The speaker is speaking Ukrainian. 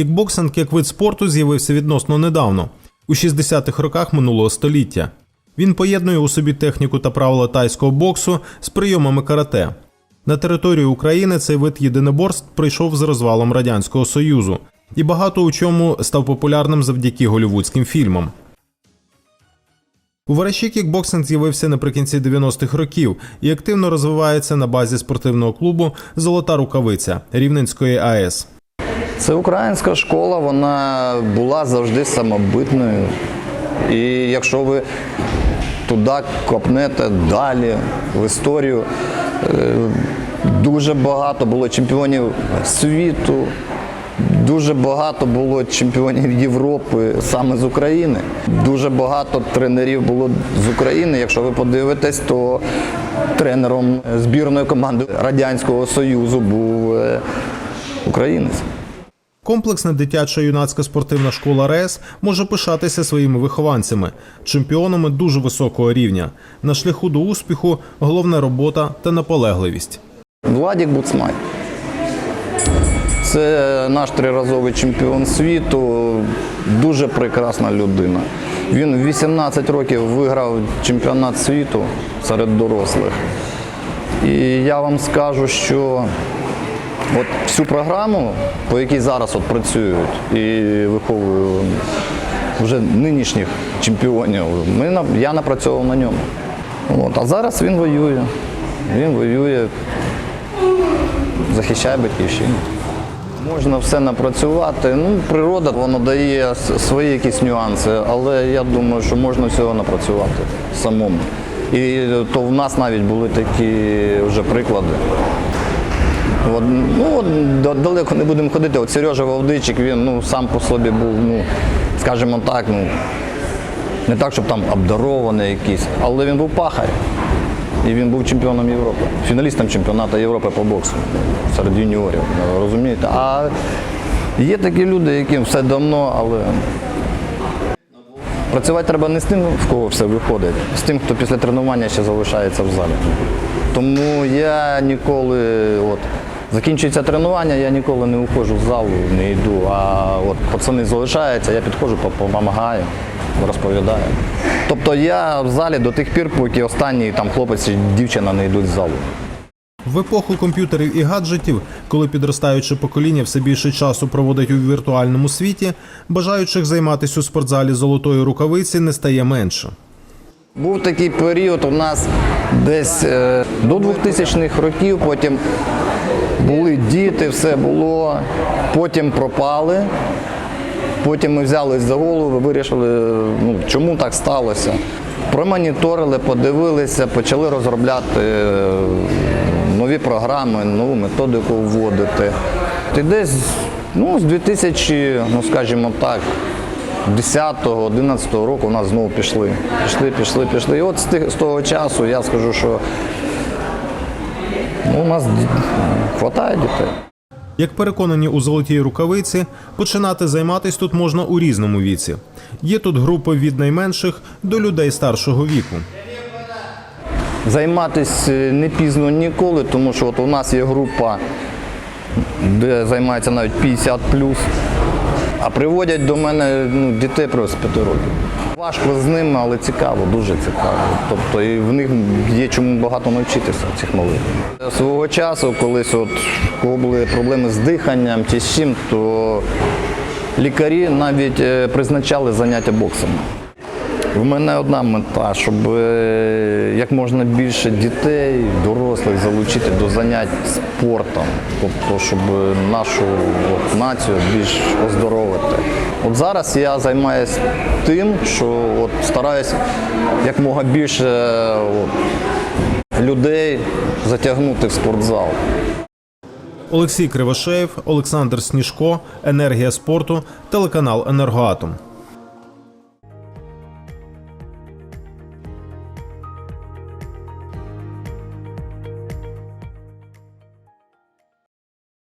Кікбоксинг як вид спорту з'явився відносно недавно, у 60-х роках минулого століття. Він поєднує у собі техніку та правила тайського боксу з прийомами карате. На територію України цей вид єдиноборств прийшов з розвалом Радянського Союзу і багато у чому став популярним завдяки голівудським фільмам. У Вараші кікбоксинг з'явився наприкінці 90-х років і активно розвивається на базі спортивного клубу Золота рукавиця Рівненської АЕС. Це українська школа, вона була завжди самобитною. І якщо ви туди копнете далі в історію, е, дуже багато було чемпіонів світу, дуже багато було чемпіонів Європи саме з України. Дуже багато тренерів було з України. Якщо ви подивитесь, то тренером збірної команди Радянського Союзу був е, українець. Комплексна дитяча юнацька спортивна школа РЕС може пишатися своїми вихованцями, чемпіонами дуже високого рівня. На шляху до успіху головна робота та наполегливість. Владік Буцмай. Це наш триразовий чемпіон світу, дуже прекрасна людина. Він 18 років виграв чемпіонат світу серед дорослих. І я вам скажу, що от всю програму, по якій зараз от працюють і виховую вже нинішніх чемпіонів, ми, я напрацьовував на ньому. От, а зараз він воює. Він воює, захищає батьківщину. Можна все напрацювати. Ну, природа воно дає свої якісь нюанси, але я думаю, що можна всього напрацювати самому. І то в нас навіть були такі вже приклади. От, ну, от, далеко не будемо ходити. От Сережа Вовдичик, він ну, сам по собі був, ну, скажімо так, ну, не так, щоб там обдарований якийсь, але він був пахар. І він був чемпіоном Європи, фіналістом чемпіонату Європи по боксу серед юніорів. Розумієте? А є такі люди, яким все давно, але працювати треба не з тим, в кого все виходить, з тим, хто після тренування ще залишається в залі. Тому я ніколи, от, закінчується тренування, я ніколи не уходжу з залу, не йду. А от пацани залишаються, я підходжу, допомагаю, розповідаю. Тобто я в залі до тих пір, поки останній там хлопець чи дівчина не йдуть з залу. В епоху комп'ютерів і гаджетів, коли підростаюче покоління все більше часу проводить у віртуальному світі, бажаючих займатися у спортзалі золотої рукавиці не стає менше. Був такий період у нас десь е, до 2000-х років, потім були діти, все було, потім пропали. Потім ми взялись за голову, вирішили, ну, чому так сталося. Промоніторили, подивилися, почали розробляти е, нові програми, нову методику вводити. І десь ну, з 2000, ну скажімо так, 10-11 року у нас знову пішли. Пішли, пішли, пішли. І от з, тих, з того часу я скажу, що ну, у нас вистачає дітей. Як переконані у золотій рукавиці, починати займатися тут можна у різному віці. Є тут групи від найменших до людей старшого віку. Займатися не пізно ніколи, тому що от у нас є група, де займається навіть 50 а приводять до мене ну, дітей просто з 5 років. Важко з ними, але цікаво, дуже цікаво. Тобто і в них є чому багато навчитися цих малих. Свого часу, колись, от, кого були проблеми з диханням чи з чим, то лікарі навіть е, призначали заняття боксом. В мене одна мета, щоб е, як можна більше дітей, дорослих залучити до занять спортом, тобто, щоб нашу от, націю більш оздоровити. От зараз я займаюся тим, що от, стараюсь якмога більше от, людей затягнути в спортзал. Олексій Кривошеєв, Олександр Сніжко, Енергія спорту, телеканал Енергоатом.